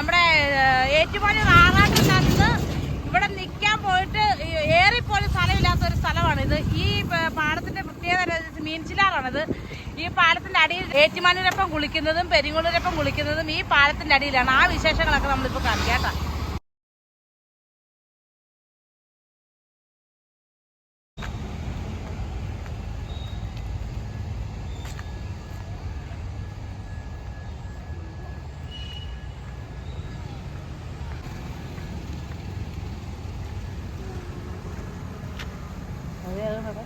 നമ്മുടെ ഏറ്റുമാനൂർ ആറാട്ടിൽ ഇവിടെ നിൽക്കാൻ പോയിട്ട് ഏറിപ്പോലും സ്ഥലമില്ലാത്ത ഒരു സ്ഥലമാണ് ഇത് ഈ പാടത്തിന്റെ പ്രത്യേകത മീൻചിലാറാണിത് ഈ പാലത്തിന്റെ അടിയിൽ ഏറ്റുമാനൂരപ്പം കുളിക്കുന്നതും പെരിങ്ങോളൂരപ്പം കുളിക്കുന്നതും ഈ പാലത്തിന്റെ അടിയിലാണ്. ആ വിശേഷങ്ങളൊക്കെ നമ്മളിപ്പോൾ കാണിക്കാം കേട്ടോ അതെ അതെ അതെ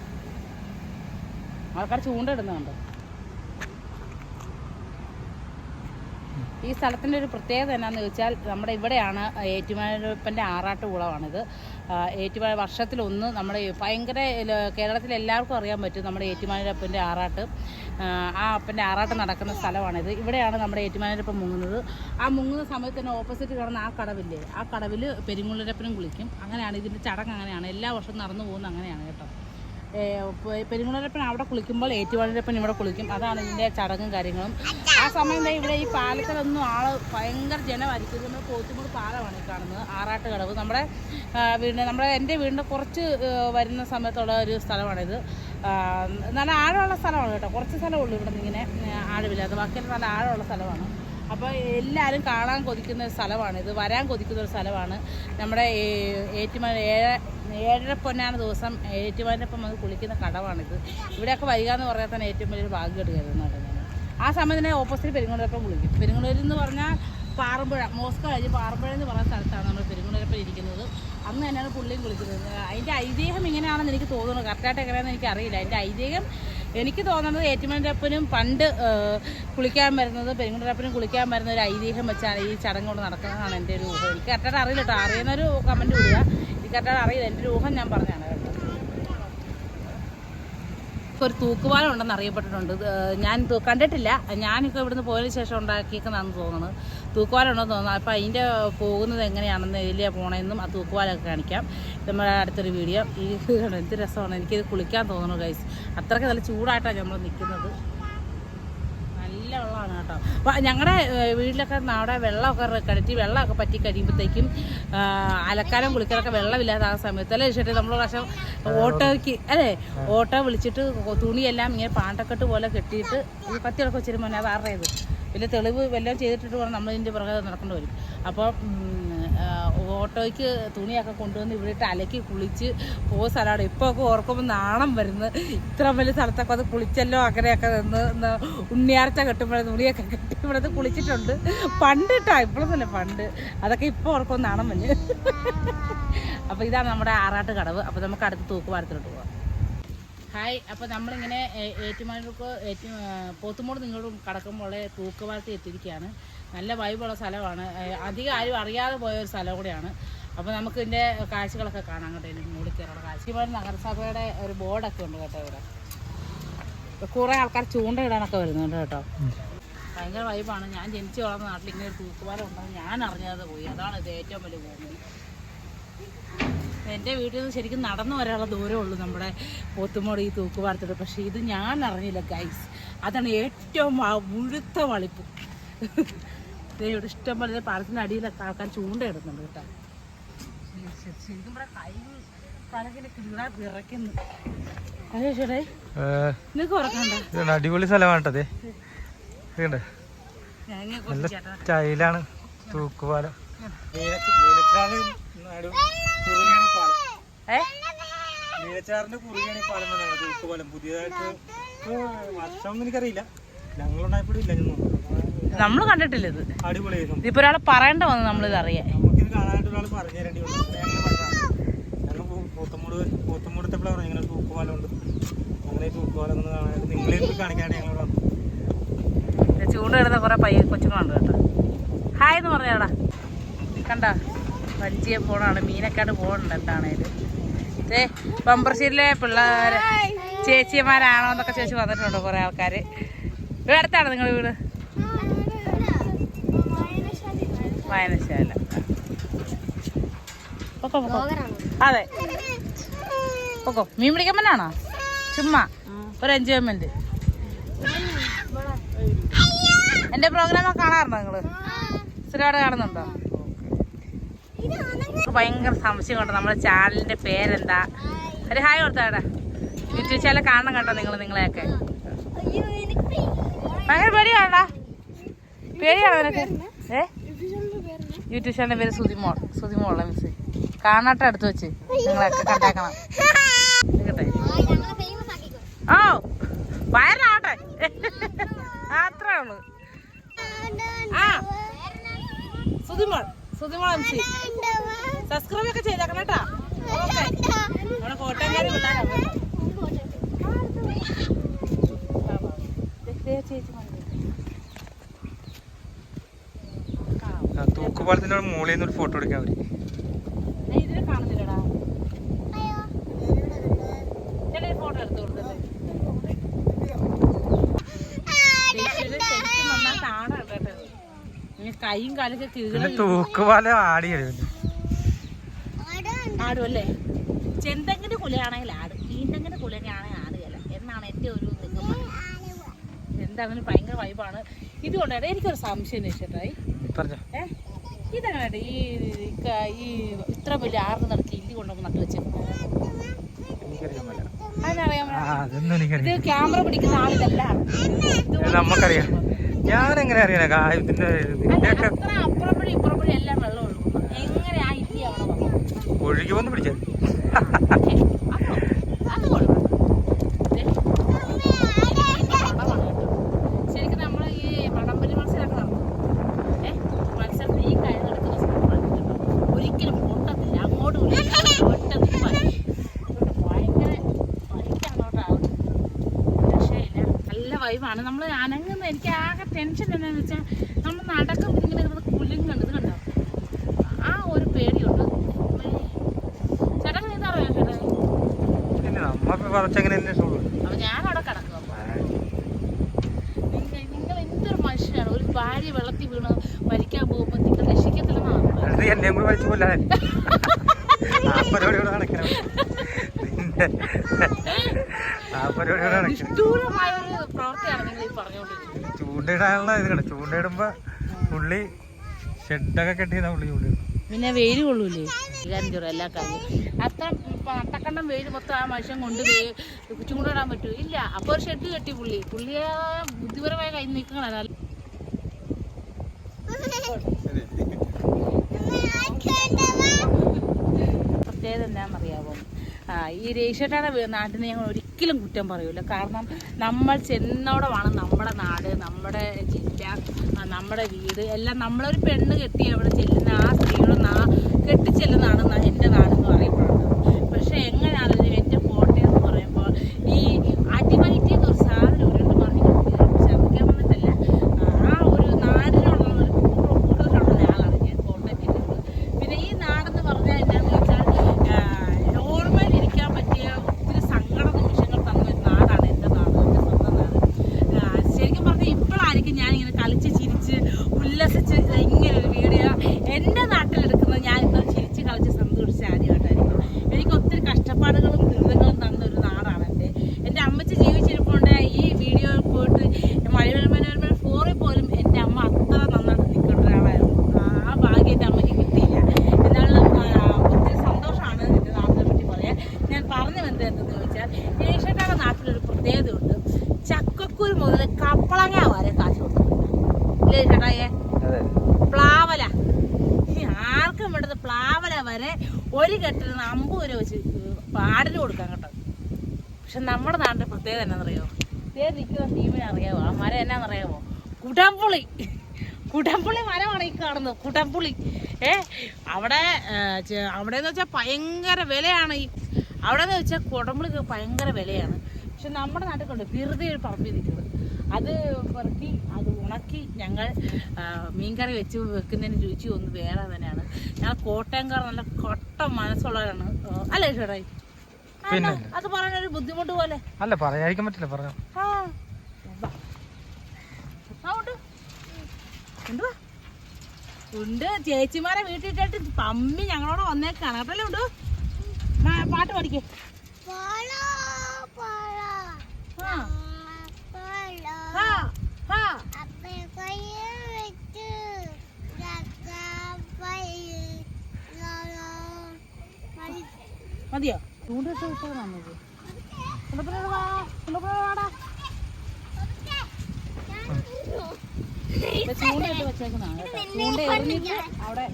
ആൾക്കാർ ചൂണ്ടിടുന്നുണ്ട്. ഈ സ്ഥലത്തിന്റെ ഒരു പ്രത്യേകത എന്നാന്ന് ചോദിച്ചാൽ നമ്മുടെ ഇവിടെയാണ് ഏറ്റുമാനപ്പന്റെ ആറാട്ട് കുളമാണിത്. ഏറ്റുമാന വർഷത്തിലൊന്ന് നമ്മുടെ ഭയങ്കര കേരളത്തിൽ എല്ലാവർക്കും അറിയാൻ പറ്റും നമ്മുടെ ഏറ്റുമാനൂരപ്പന്റെ ആറാട്ട്. ആ, അപ്പന്റെ ആറാട്ട് നടക്കുന്ന സ്ഥലമാണിത്. ഇവിടെയാണ് നമ്മുടെ ഏറ്റുമാനൂരപ്പൻ മുങ്ങുന്നത്. ആ മുങ്ങുന്ന സമയത്ത് തന്നെ ഓപ്പോസിറ്റ് കിടന്ന ആ കടവില്ലേ ആ കടവിൽ പെരുങ്ങുള്ളരപ്പനും കുളിക്കും. അങ്ങനെയാണ് ഇതിന്റെ ചടങ്ങ് അങ്ങനെയാണ്. എല്ലാ വർഷവും നടന്നു പോകുന്നത് അങ്ങനെയാണ് കേട്ടോ. പെരുങ്ങുളരപ്പൻ അവിടെ കുളിക്കുമ്പോൾ ഏറ്റുവാഴരപ്പൻ ഇവിടെ കുളിക്കും. അതാണ് ഇതിന്റെ ചടങ്ങും കാര്യങ്ങളും. ആ സമയം ഇവിടെ ഈ പാലത്തിലൊന്നും ആൾ ഭയങ്കര ജനമായിരിക്കും. നമ്മൾ പോത്തുമൂട് പാലമാണ് കാണുന്നത്. ആറാട്ട് കടവ് നമ്മുടെ വീടിന്റെ നമ്മുടെ എന്റെ വീടിന്റെ കുറച്ച് വരുന്ന സമയത്തുള്ള ഒരു സ്ഥലമാണിത്. നല്ല ആഴമുള്ള സ്ഥലമാണ് കേട്ടോ. കുറച്ച് സ്ഥലമുള്ളൂ ഇവിടെ നിന്ന് ഇങ്ങനെ ആഴമില്ലാതെ ബാക്കിയെല്ലാം നല്ല ആഴമുള്ള സ്ഥലമാണ്. അപ്പോൾ എല്ലാവരും കാണാൻ കൊതിക്കുന്ന ഒരു സ്ഥലമാണ് ഇത് വരാൻ കൊതിക്കുന്ന ഒരു സ്ഥലമാണ്. നമ്മുടെ ഏറ്റുമാൻ ഏഴ ഏഴര പൊന്നാണ് ദിവസം ഏറ്റുമാനൊപ്പം വന്ന് കുളിക്കുന്ന കടവാണിത്. ഇവിടെയൊക്കെ വരിക എന്ന് പറഞ്ഞാൽ തന്നെ ഏറ്റവും വലിയൊരു ഭാഗ്യം കരുതുന്നുണ്ട് പറയുന്നത് ആ തന്നെ ഓപ്പോസിറ്റ് പെരുങ്ങുളരപ്പം കുളിക്കും. പെരുങ്ങുളൂരിൽ എന്ന് പറഞ്ഞാൽ പാറമ്പുഴ മോസ്കോ കഴിഞ്ഞ് പാറമ്പുഴ എന്ന് പറയുന്ന സ്ഥലത്താണ് നമ്മൾ പെരുങ്ങുളരപ്പം ഇരിക്കുന്നത്. അന്ന് തന്നെയാണ് പുള്ളിയും കുളിക്കുന്നത്. അതിന്റെ ഐതിഹ്യം ഇങ്ങനെയാണെന്ന് എനിക്ക് തോന്നുന്നു. കറക്റ്റായിട്ട് എങ്ങനെയാണെന്ന് എനിക്കറിയില്ല. അതിന്റെ ഐതിഹ്യം എനിക്ക് തോന്നുന്നത് ഏറ്റുമാനപ്പനും പണ്ട് കുളിക്കാൻ വരുന്നത് പെരുങ്ങുണ്ടപ്പനും കുളിക്കാൻ വരുന്ന ഒരു ഐതിഹ്യം വെച്ചാണ് ഈ ചടങ്ങ് കൊണ്ട് നടക്കുന്നതാണ് എന്റെ ഒരു ഊഹം. എനിക്ക് കറക്റ്റായിട്ട് അറിയില്ല കേട്ടോ. അറിയുന്നൊരു കമന്റ് വിടുക എനിക്ക് കറക്റ്റായിട്ട് അറിയില്ല. എന്റെ ഒരു ഊഹം ഞാൻ പറഞ്ഞാണ് കേട്ടോ. ഒരു തൂക്കുപാലം ഉണ്ടെന്ന് അറിയപ്പെട്ടിട്ടുണ്ട്. ഞാൻ കണ്ടിട്ടില്ല. ഞാനിപ്പോൾ ഇവിടുന്ന് പോയതിന് ശേഷം ഉണ്ടാക്കിയേക്കുന്നതാണെന്ന് തോന്നുന്നത്. തൂക്കുപാലം ഉണ്ടെന്ന് തോന്നുന്നു അപ്പോൾ അതിന്റെ പോകുന്നത് എങ്ങനെയാണെന്ന് എതിലേ പോകണമെന്നും ആ തൂക്കുവാലൊക്കെ കാണിക്കാം. നമ്മുടെ അടുത്തൊരു വീഡിയോ. ഈ എന്ത് രസമാണ്. എനിക്കിത് കുളിക്കാൻ തോന്നുന്നു ഗൈസ് അത്രയ്ക്ക് നല്ല ചൂടായിട്ടാണ് നമ്മൾ നിൽക്കുന്നത് നല്ല വെള്ളമാണ് കേട്ടോ. അപ്പോൾ ഞങ്ങളുടെ വീട്ടിലൊക്കെ അവിടെ വെള്ളമൊക്കെ കിണറ്റി വെള്ളമൊക്കെ പറ്റി കഴിയുമ്പോഴത്തേക്കും അലക്കാനും കുളിക്കാനൊക്കെ വെള്ളമില്ലാത്ത ആ സമയത്ത്. അല്ലേ ചേട്ടി? നമ്മൾ പ്രാവശ്യം ഓട്ടോയ്ക്ക് അല്ലേ? ഓട്ടോ വിളിച്ചിട്ട് തുണിയെല്ലാം ഇങ്ങനെ പാണ്ടക്കെട്ട് പോലെ കെട്ടിയിട്ട് ഈ കത്തിയൊക്കെ വെച്ചിരുമ്പോൾ അത് ആരുടേത് വലിയ തെളിവ് വല്ലതും ചെയ്തിട്ടിട്ട് വേണം നമ്മളിതിന്റെ പുറകെ നടക്കേണ്ടി വരും. അപ്പോൾ ഓട്ടോയ്ക്ക് തുണിയൊക്കെ കൊണ്ടുവന്ന് ഇവിടെ ഇട്ട് അലക്കി കുളിച്ച് പോകുന്ന സ്ഥലമാണ്. ഇപ്പോൾ ഒക്കെ ഓർക്കുമ്പോൾ നാണം വരുന്നു. ഇത്ര വലിയ സ്ഥലത്തൊക്കെ അത് കുളിച്ചല്ലോ അങ്ങനെയൊക്കെ നിന്ന് ഉണ്ണിയാർച്ച കെട്ടുമ്പോഴേ തുണിയൊക്കെ കെട്ടി ഇവിടെ കുളിച്ചിട്ടുണ്ട്. പണ്ട് കേട്ടോ ഇപ്പോഴൊന്നുമല്ല പണ്ട്. അതൊക്കെ ഇപ്പോൾ ഓർക്കുമ്പോൾ നാണം വന്ന് അപ്പോൾ ഇതാണ് നമ്മുടെ ആറാട്ട് കടവ് അപ്പോൾ നമുക്ക് അടുത്ത തൂക്കുപാലത്തിലോട്ട് പോകാം ഹായ്. അപ്പോൾ നമ്മളിങ്ങനെ ഏറ്റുമാനൂർക്ക് ഏറ്റു പോത്തുമോട് നിങ്ങളോട് കടക്കുമ്പോൾ തൂക്കുപാലത്തിൽ എത്തിയിരിക്കുകയാണ്. നല്ല വൈബുള്ള സ്ഥലമാണ്. അധികം ആരും അറിയാതെ പോയ ഒരു സ്ഥലം കൂടെയാണ്. അപ്പോൾ നമുക്ക് ഇതിന്റെ കാഴ്ചകളൊക്കെ കാണാൻ കേട്ടോ. ഇതിന് മൂടി കയറുള്ള കാഴ്ച. ഇവിടെ നഗരസഭയുടെ ഒരു ബോർഡൊക്കെ ഉണ്ട് കേട്ടോ ഇവിടെ. കുറേ ആൾക്കാർ ചൂണ്ടയിടാനൊക്കെ വരുന്നുണ്ട് കേട്ടോ. ഭയങ്കര വൈബാണ്. ഞാൻ ജനിച്ചു വളർന്ന നാട്ടിൽ ഇങ്ങനെ ഒരു തൂക്കുപാലം ഉണ്ടെന്ന് ഞാൻ അറിഞ്ഞാതെ പോയി. അതാണ് ഇത് ഏറ്റവും വലിയ കോമഡി എന്റെ വീട്ടിൽ നിന്ന് ശരിക്കും നടന്നു വരാനുള്ള ദൂരമേ ഉള്ളൂ നമ്മുടെ പോത്തുമോട് ഈ തൂക്കുപാലത്തോട് പക്ഷേ ഇത് ഞാൻ അറിഞ്ഞില്ല ഗൈസ് അതാണ് ഏറ്റവും മുഴുത്ത വളിപ്പ്. ദേ ഇവിടെ ഇഷ്ടം പോലെ പാലത്തിന്റെ അടിയിലൊക്കെ ആൾക്കാർ ചൂണ്ടയിടുന്നുണ്ട് കേട്ടോ. ശരിക്കും കൈ അടിപൊളി സ്ഥലമാണ് നല്ല സ്റ്റൈലാണ് തൂക്കുപാലം. ഏ? മീനച്ചാറിന്റെ കുറിയാണ് ഈ പാലം വന്നത്. തൂക്കുപാലം പുതിയതായിട്ട് വർഷം എനിക്കറിയില്ല. ഞങ്ങളുണ്ടായപ്പോഴും ഇല്ല നമ്മൾ കണ്ടിട്ടില്ല ഇത്. അടിപൊളിയായിരുന്നു ഇപ്പൊ ഒരാളെ പറയേണ്ട വന്ന് നമ്മളിത് അറിയാൻ. നമുക്കിത് കാണാനായിട്ട് ഒരാൾ പറഞ്ഞു തരേണ്ടി വന്നു. ഞങ്ങൾ പറഞ്ഞതാണ് ഞങ്ങൾ പോത്തമ്മൂട് പോത്തമ്മൂടത്തെ പറഞ്ഞു ഇങ്ങനെ തൂക്കുപാലം ഉണ്ട്. അങ്ങനെ തൂക്കുപാലം ഒന്ന് കാണാനായിട്ട് നിങ്ങളെ കൂടി കാണിക്കാനായിട്ട് ഞങ്ങൾ വന്നു. ചൂണ്ടിടുന്ന കുറെ പയ്യ കൊച്ചുങ്ങളുണ്ട് കേട്ടോ. ഹായ് എന്ന് പറഞ്ഞാടാ. കണ്ട? വഞ്ചിയെ പോണാണ് മീനക്കാട് പോകുന്നുണ്ട് എന്താണേലും. ഏ ബമ്പർശ്ശേരിയിലെ പിള്ളേർ ചേച്ചിമാരാണോ എന്നൊക്കെ ചോദിച്ചു വന്നിട്ടുണ്ട് കുറെ ആൾക്കാർ ഇവിടെ അടുത്താണ് നിങ്ങൾ വീട്? വായനശാല. പൊക്കോ പൊക്കോ അതെ. പൊക്കോ മീൻ പിടിക്കാൻ പറ്റാണോ ചുമ്മാ. ഒരു എൻജോയ്മെന്റ് എന്റെ പ്രോഗ്രാം കാണാറുണ്ടോ നിങ്ങൾ? സ്ഥിരമായിട്ട് കാണുന്നുണ്ടോ? ഭയങ്കര സംശയം കേട്ടോ. നമ്മുടെ ചാനലിന്റെ പേരെന്താ? ഒരു ഹായ് കൊടുത്താടാ. യൂട്യൂബ് ചാനൽ കാണണം കേട്ടോ നിങ്ങൾ നിങ്ങളെയൊക്കെ. ഭയങ്കര പേടിയാണോ പേടിയാണോ നിനക്ക്? ഏ? യൂട്യൂബ് ചാനലിന്റെ പേര് സുതിമോൾ സുതിമോൾ മിസ് കാണാട്ടെ അടുത്ത് വെച്ച് നിങ്ങളൊക്കെ കണ്ടേക്കണം. കേട്ടെ ഓ വയറാട്ടെ അത്രേ ഉള്ളൂ. ആ Suthimol Suthimol M C subscribe ഒക്കെ ചെയ്തേക്കണം കേട്ടാ. നമ്മുടെ കോട്ടയംകാരി തൂക്കുപാലത്തിന്റെ മുകളിൽ നിന്ന് ഒരു ഫോട്ടോ എടുക്കാൻ അവർ ഇതിനെ കാണുന്നില്ലടാ. ഫോട്ടോ എടുത്തു കൊടുത്തത് ചേച്ചിയുടെ ശരിക്കും നന്നായിട്ട് ആടാണ് കേട്ടോ ഇനി കൈയും കാലൊക്കെ കീഴ തൂക്കുപാലം ആടിയത് ആടും അല്ലേ? ചെന്തെങ്ങിന്റെ കുലയാണെങ്കിൽ ആട്. ഈന്തെങ്ങിന്റെ കുലയാണെങ്കിൽ ആടുകയല്ല എന്നാണ് എന്റെ ഒരു എന്താണെങ്കിലും ഭയങ്കര വൈബാണ്. ഇതുകൊണ്ടാണ് എനിക്കൊരു സംശയം ചേട്ടായി പറഞ്ഞോ. ഏ? ഇതെങ്ങനെ ഈ ഈ ഇത്ര വലിയ ആറിന് നടക്കി ഇല്ലി കൊണ്ടുവന്ന് നട്ടു വെച്ചേക്കുന്നത് അതിനറിയാമോ ഇത് ക്യാമറ പിടിക്കുന്ന ആളിതല്ല. നമുക്കറിയാം ഞാൻ എങ്ങനെ അറിയണ കാര്യത്തിന്റെ ഇതിന്റെ വന്ന്? അത്ര അപ്പുറം വഴി ഇപ്പുറം വഴി എല്ലാം വെള്ളം ഒഴുകുന്നു എങ്ങനെ ആ ഇല്ലി അവിടെ വന്നു ഒഴുകി വന്ന് പിടിച്ചത് ഏ, അതോ? അത് കൊള്ളാം. ദേ, ഇതിന്റെ പടമാണ് കേട്ടോ. ശരിക്കും നമ്മൾ ഈ വടംവലി മത്സരമൊക്കെ നടത്തും ഏ മത്സരത്തിൽ ഈ കഴിഞ്ഞ നടക്കുന്ന സമയത്ത് കേട്ടോ ഒരിക്കലും പൊട്ടത്തില്ല അങ്ങോട്ട് ഒട്ടത്തില്ല ഭയങ്കര വൈകാണ് കേട്ടോ രക്ഷയില്ല നല്ല വൈബാണ് നമ്മൾ അനങ്ങുന്ന എനിക്ക് ആകെ ടെൻഷൻ എന്താണെന്ന് വെച്ചാൽ നമ്മൾ നടക്കുമ്പോൾ ഇങ്ങനെ കിടന്ന് കുലുങ്ങി കണ്ടത് കണ്ടോ? ആ ഒരു പേടിയുണ്ട്. ചേട്ടൻ കുറച്ചെങ്ങനെ തന്നെ ഉള്ളൂ അപ്പൊ ഞാൻ അവിടെ കിടക്കും നിങ്ങൾ നിങ്ങൾ എന്തൊരു മനുഷ്യനാണ്? ഒരു ഭാര്യ വെള്ളത്തിൽ വീണ് മരിക്കാൻ പോകുമ്പോൾ നിങ്ങൾ രക്ഷിക്കത്തില്ലെന്നാണ് ചൂണ്ടയിടാനുള്ള ഇത് കണ്ട ചൂണ്ടയിടുമ്പോ പുള്ളി ഷെഡൊക്കെ കെട്ടിയതാ പുള്ളി ചൂണ്ടയിടും. പിന്നെ വെയിൽ കൊള്ളൂലേ? കാര്യം ചോറും എല്ലാ കാര്യം അത്ര പട്ടക്കണ്ടം വെയിൽ മൊത്തം ആ മനുഷ്യൻ കൊണ്ട് ചൂണ്ടിടാൻ പറ്റൂ. ഇല്ല അപ്പൊ ഒരു ഷെഡ് കെട്ടി പുള്ളി. പുള്ളിയെ ബുദ്ധിപരമായ കൈ നീക്കണല്ല പ്രത്യേകത എന്താണെന്നറിയാമോ ആ ഈ രേഷട്ടാടെ നാട്ടിനെ ഞങ്ങൾ ഒരിക്കലും കുറ്റം പറയൂല. കാരണം നമ്മൾ ചെന്നോടമാണ് നമ്മുടെ നാട് നമ്മുടെ ജില്ല നമ്മുടെ വീട്. എല്ലാം നമ്മളൊരു പെണ്ണ് കെട്ടി അവിടെ ചെല്ലുന്ന ആ സ്ത്രീയുടെ നാ കെട്ടി ചെല്ലുന്നതാണ് ന- എന്റെ നാടെന്ന് പറയപ്പെടുന്നത് പക്ഷെ എങ്ങനെയാണെങ്കിലും എന്റെ കോട്ടയം എന്ന് പറയുമ്പോൾ ഈ അടിവയറ്റി എന്നൊരു സാധനം ഉരുണ്ട് പറഞ്ഞു ശ്രമിക്കാൻ വന്നിട്ടല്ല ആ ഒരു നാടിനോടുള്ള ഒരു കൂറ് കൂടുതലുള്ള ആളാണ് ഞാൻ കോട്ടയം ജില്ലയിൽ പിന്നെ ഈ നാടെന്ന് പറഞ്ഞാൽ എന്താണെന്ന് വെച്ചാൽ നോർമൽ ഇരിക്കാൻ പറ്റിയ ഒത്തിരി സങ്കട നിമിഷങ്ങൾ തന്ന ഒരു നാടാണ് എന്റെ നാട് എന്റെ സ്വന്തം നാട് ആ, ശരിക്കും പറഞ്ഞാൽ ഇപ്പോഴായിരിക്കും ഞാൻ ഇങ്ങനെ കളിച്ച് ചിരിച്ച് ഉല്ലസിച്ച് ഇങ്ങനെ ഒരു വീഡിയോ എന്റെ നാട്ടിലെടുക്കുന്നത് ഞാൻ ഇന്ന് ചിരിച്ച് കളിച്ച് സന്തോഷിച്ച് ആദ്യമായിട്ടായിരിക്കും എനിക്ക് ഒത്തിരി കഷ്ടപ്പാടുകളും ദുരിതങ്ങളും തന്ന ഒരു നാടാണ് എന്റെ എന്റെ അമ്മച്ചി ജീവിച്ചിരിപ്പുണ്ട് ഈ വീഡിയോ പോയിട്ട് മഴവിൽ മനോരമ ഫോറിൽ പോലും എന്റെ അമ്മ അത്ര നന്നായിട്ട് നിൽക്കുന്ന ഒരാളായിരുന്നു ആ ഭാഗ്യം എന്റെ അമ്മയ്ക്ക് കിട്ടിയില്ല എന്നാലും ആ, ഒത്തിരി സന്തോഷമാണ് എന്റെ നാടിനെ പറ്റി പറയാൻ ഞാൻ പറഞ്ഞു വന്നത് എന്തെന്ന് ചോദിച്ചാൽ ഏഷ്യക്കാരുടെ നാട്ടിലൊരു പ്രത്യേകതയുണ്ട് ചക്കക്കുരു മുതൽ കപ്പളങ്ങ വരെ കാശ് കൊടുക്കുന്നുണ്ട് ഇല്ലേ ചേട്ടായേ അതെ പ്ലാവല ഇനി ആർക്കും വേണ്ടത് പ്ലാവല വരെ ഒരു കെട്ടിന് അമ്പത് രൂപ വെച്ച് പാടിന് കൊടുക്കാൻ കേട്ടോ. പക്ഷെ നമ്മുടെ നാടിന്റെ പ്രത്യേകത എന്നാണെന്നറിയോ ഇതേ നിൽക്കുന്ന ടീമിനെ അറിയാവോ? ആ മരം എന്നാണെന്നറിയാമോ കുടംപുളി. കുടംപുളി മരമാണ് ഈ കാണുന്നത്. കുടംപുളി. ഏ അവിടെ അവിടെ എന്ന് വെച്ചാൽ ഭയങ്കര വിലയാണ് ഈ അവിടെ എന്ന് വെച്ചാൽ കുടംപുളിക്ക് ഭയങ്കര വിലയാണ്. പക്ഷെ നമ്മുടെ നാട്ടിൽ കൊണ്ട്? വെറുതെ ഒരു പറമ്പിൽ നിൽക്കുന്നത്. അത് പെറുക്കി ഞങ്ങൾ മീൻകറി വെച്ച് വെക്കുന്നതിന് രുചി ഒന്ന് വേറെ തന്നെയാണ്. ഞങ്ങൾ കോട്ടയംകാർ നല്ല കൊട്ട മനസ്സുള്ളവരാണ്. അല്ലേ ചേട്ടായി പിന്നെ? അത് പറയാനൊരു ബുദ്ധിമുട്ട് പോലെ. അല്ല പറയാതിരിക്കാൻ പറ്റില്ല പറഞ്ഞു ഉണ്ട്. ചേച്ചിമാരെ വീട്ടിട്ടിട്ട് പമ്മി ഞങ്ങളോട് വന്നേക്കാണ്. കേട്ടല്ലേ ഉണ്ട്. മാ- പാട്ട് പഠിക്കേ മതിയോ? ചൂണ്ടയിട്ട് വെച്ചേക്കുന്നതാണ് കേട്ടോ. ചൂണ്ട എറിഞ്ഞിട്ട് അവിടെ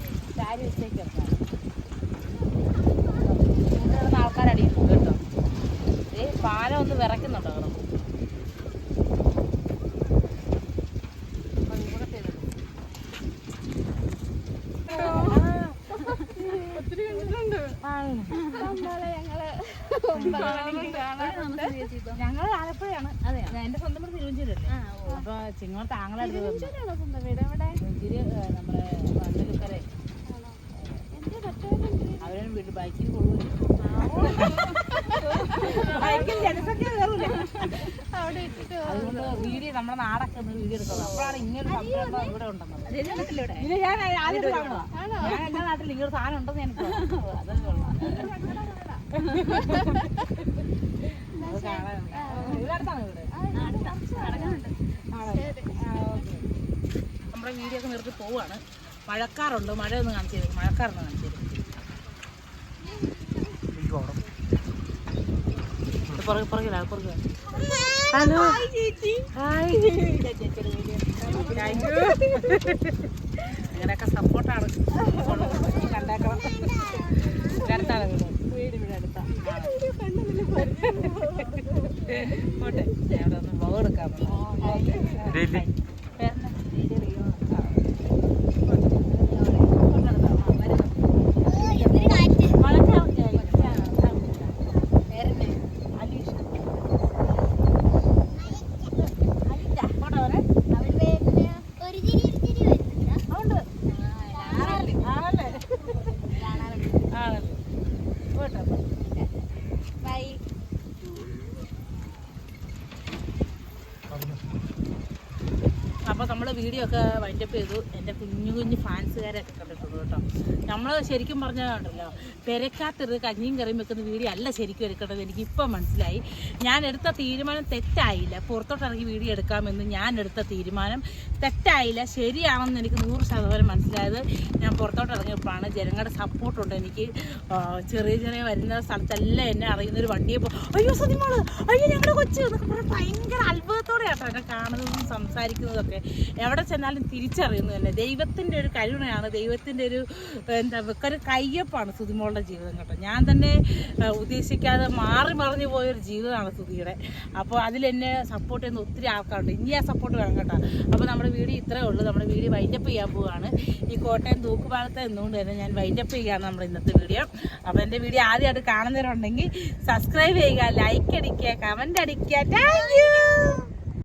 കേട്ടോ. ഏ പാലം ഒന്ന് വിറയ്ക്കുന്നുണ്ടോ കിടന്നു ഞങ്ങൾ ആലപ്പുഴയാണ് അതെ എന്റെ സ്വന്തം വീട് തിരുവഞ്ചൂരല്ലേ അപ്പൊ താങ്കളെ നമ്മുടെ മണ്ണലുക്കരെ അവരും വീട് ബൈക്കിൽ പോകും ബൈക്കിൽ ജനസംഖ്യ കയറൂല അതുകൊണ്ട് വീഡിയോ നമ്മുടെ നാടൊക്കെ ഒന്ന് വീഡിയോ എടുക്കുന്നത് അപ്പോഴാണ് ഇങ്ങനെ ഒരു സംരംഭം ഇവിടെ ഉണ്ടെന്നത്. ഇത് ഞാൻ ആദ്യം ഞാൻ എന്റെ നാട്ടിൽ സാധനം ഉണ്ടെന്ന് എനിക്ക്. അതൊക്കെ കൊള്ളാം. അത് കാണാൻ ഇതിനടുത്താണ് വീട്. ആണോ? നമ്മുടെ വീഡിയോ ഒക്കെ നിർത്തി പോവാണ്. മഴക്കാറുണ്ട്? മഴ ഒന്ന് കാണിച്ചു തരും മഴക്കാറൊന്ന് കാണിച്ചു തരും പുറകെ പുറകിലാ പുറകെ ഹലോ. ഹായ് നിങ്ങളുടെയൊക്കെ സപ്പോർട്ടാണ് കണ്ടേക്കണം ഇവിടെ അടുത്താണ് വീട് വീട് ഇവിടെ അടുത്താ പോട്ടെ ഞാൻ ഇവിടെ ഒന്ന് വ്ളോഗ് എടുക്കാൻ ഡെയിലി. അപ്പോൾ നമ്മൾ വീഡിയോ ഒക്കെ വൈൻഡപ്പ് ചെയ്തു. എന്റെ കുഞ്ഞു കുഞ്ഞു ഫാൻസുകാരൊക്കെ കണ്ടിട്ടുള്ളൂ കേട്ടോ. നമ്മൾ ശരിക്കും പറഞ്ഞാലുണ്ടല്ലോ പെരക്കാത്തിരുന്ന് കഞ്ഞിയും കറിയും വെക്കുന്ന വീഡിയോ അല്ല ശരിക്കും എടുക്കേണ്ടത് എനിക്ക് ഇപ്പം മനസ്സിലായി. ഞാൻ എടുത്ത തീരുമാനം തെറ്റായില്ല. പുറത്തോട്ടിറങ്ങി വീഡിയോ എടുക്കാമെന്ന് ഞാൻ എടുത്ത തീരുമാനം തെറ്റായില്ല. ശരിയാണെന്ന് എനിക്ക് നൂറ് ശതമാനം മനസ്സിലായത്. ഞാൻ പുറത്തോട്ട് ഇറങ്ങിയപ്പോഴാണ് ജനങ്ങളുടെ സപ്പോർട്ടുണ്ട് എനിക്ക്. ചെറിയ ചെറിയ വരുന്ന സ്ഥലത്തെല്ലാം എന്നെ അറിയുന്ന ഒരു വണ്ടിയെ അയ്യോ സതിമോൾ അയ്യോ ഞങ്ങളുടെ കൊച്ചു എന്നൊക്കെ ഭയങ്കര അത്ഭുതത്തോടെ കേട്ടോ എന്നെ കാണുന്നതും സംസാരിക്കുന്നതൊക്കെ. എവിടെ ചെന്നാലും തിരിച്ചറിയുന്നു തന്നെ. ദൈവത്തിന്റെ ഒരു കരുണയാണ്. ദൈവത്തിന്റെ ഒരു എന്താ ഒരു കയ്യപ്പാണ് സുതിമോളുടെ ജീവിതം കേട്ടോ. ഞാൻ തന്നെ ഉദ്ദേശിക്കാതെ മാറി മറിഞ്ഞു പോയൊരു ജീവിതമാണ് സുധിയുടെ. അപ്പോൾ അതിലെന്നെ സപ്പോർട്ട് ചെയ്യുന്ന ഒത്തിരി ആൾക്കാരുണ്ട്. ഇനി ആ സപ്പോർട്ട് വേണം കേട്ടോ. അപ്പോൾ നമ്മുടെ വീഡിയോ ഇത്രയേ ഉള്ളൂ. നമ്മുടെ വീഡിയോ വൈൻഡപ്പ് ചെയ്യാൻ പോവുകയാണ് ഈ കോട്ടയം തൂക്കുപാലത്തെ എന്നുകൊണ്ട് തന്നെ ഞാൻ വൈൻഡപ്പ് ചെയ്യുകയാണ് നമ്മുടെ ഇന്നത്തെ വീഡിയോ. അപ്പോൾ എന്റെ വീഡിയോ ആദ്യമായിട്ട് കാണുന്നവരുണ്ടെങ്കിൽ സബ്സ്ക്രൈബ് ചെയ്യുക ലൈക്ക് അടിക്കുക കമന്റ് അടിക്കുക. താങ്ക്